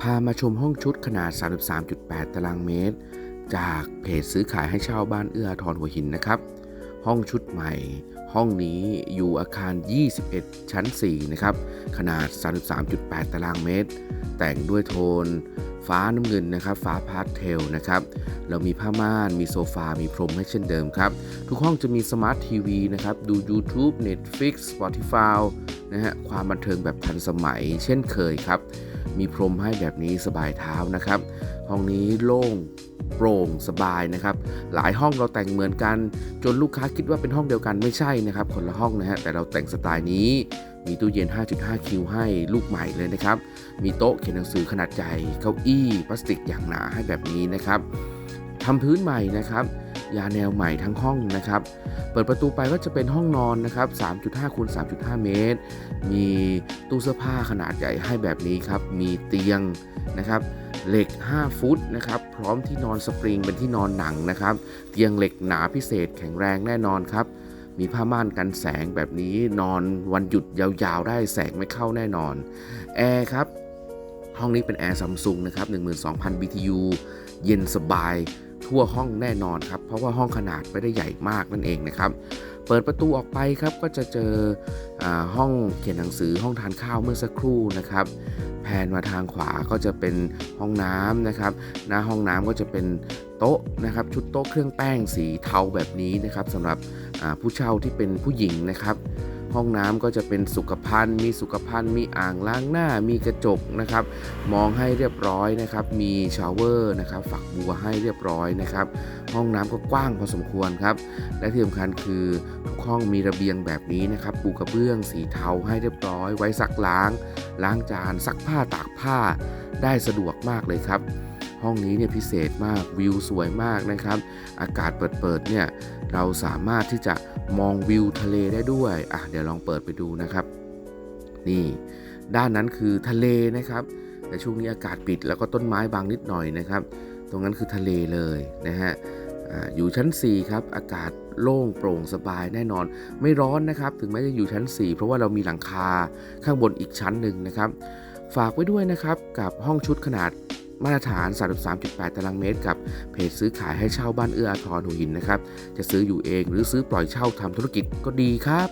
พามาชมห้องชุดขนาด 33.8 ตารางเมตร จากเพจซื้อขายให้เช่าบ้านเอื้อทอาทรหัวหินนะครับ ห้องชุดใหม่ ห้องนี้อยู่อาคาร 21 ชั้น 4 นะครับ ขนาด 33.8 ตารางเมตร แต่งด้วยโทน ฟ้าน้ำเงินนะครับ ฟ้าพาสเทลนะครับเรามีผ้าม่าน มีโซฟา มีพรมให้เช่นเดิมครับ ทุกห้องจะมีสมาร์ททีวีนะครับ ดู YouTube Netflix Spotify นะฮะ ความบันเทิงแบบทันสมัยเช่นเคยครับ มีพรมให้แบบนี้สบายเท้านะครับ ห้องนี้โล่งโปร่งสบายนะครับ หลายห้องเราแต่งเหมือนกัน จนลูกค้าคิดว่าเป็นห้องเดียวกันไม่ใช่นะครับ คนละห้องนะฮะแต่เราแต่งสไตล์นี้ มีตู้เย็น 5.5 คิวให้ลูกใหม่เลยนะครับ มีโต๊ะเขียนหนังสือขนาดใหญ่เก้าอี้พลาสติกอย่างหนาให้แบบนี้นะครับ ทำพื้นใหม่นะครับ ยาแนวใหม่ทั้งห้องนะครับ เปิดประตูไปก็จะเป็นห้องนอนนะครับ 3.5คูณ3.5 เมตร มีตู้เสื้อผ้าขนาดใหญ่ให้แบบนี้ครับ มีเตียงนะครับเหล็ก 5 ฟุตนะครับ พร้อมที่นอนสปริงเป็นที่นอนหนังนะครับ เตียงเหล็กหนาพิเศษแข็งแรงแน่นอนครับ มีผ้าม่านกันแสงแบบนี้นอนวันหยุดยาวๆ ได้แสงไม่เข้าแน่นอน แอร์ครับ ห้องนี้เป็นแอร์ซัมซุงนะครับ 12,000 BTU เย็นสบาย ทั่วห้องแน่นอนครับ เพราะว่าห้องขนาดไม่ได้ใหญ่มากนั่นเองนะครับ เปิดประตูออกไปครับก็จะเจออห้องเขียนหนังสือห้องทานข้าวเมื่อสักครู่นะครับแผนมาทางขวาก็จะเป็นห้องน้ำนะครับหน้าห้องน้ำก็จะเป็นโต๊ะนะครับ ชุดโต๊ะเครื่องแป้งสีเทาแบบนี้นะครับสำหรับผู้เช่าที่เป็นผู้หญิงนะครับ ห้องน้ำก็จะเป็นสุขภัณฑ์ มีสุขภัณฑ์ มีอ่างล้างหน้า มีกระจกนะครับ มองให้เรียบร้อยนะครับ มีชาวเวอร์นะครับ ฝักบัวให้เรียบร้อยนะครับ ห้องน้ำก็กว้างพอสมควรครับ และที่สำคัญคือทุกห้องมีระเบียงแบบนี้นะครับ ปูกระเบื้องสีเทาให้เรียบร้อย ไว้ซักล้าง ล้างจาน ซักผ้าตากผ้า ได้สะดวกมากเลยครับห้องนี้เนี่ยพิเศษมากวิวสวยมากนะครับ อากาศเปิดๆเนี่ยเราสามารถที่จะ มองวิวทะเลได้ด้วยอะเดี๋ยวลองเปิดไปดูนะครับ นี่ ด้านนั้นคือทะเลนะครับ แต่ช่วงนี้อากาศปิดแล้วก็ต้นไม้บางนิดหน่อยนะครับ ตรงนั้นคือทะเลเลยนะฮะอ่าอยู่ชั้น 4 ครับ อากาศโล่งโปร่งสบายแน่นอน ไม่ร้อนนะครับ ถึงแม้จะอยู่ชั้น 4 เพราะว่าเรามีหลังคาข้างบนอีกชั้นหนึ่งนะครับ ฝากไว้ด้วยนะครับกับห้องชุดขนาด มาตรฐาน 33.8 ตารางเมตร กับเพจซื้อขายให้เช่าบ้านเอื้ออาทรหัวหินนะครับ จะซื้ออยู่เองหรือซื้อปล่อยเช่าทำธุรกิจก็ดีครับ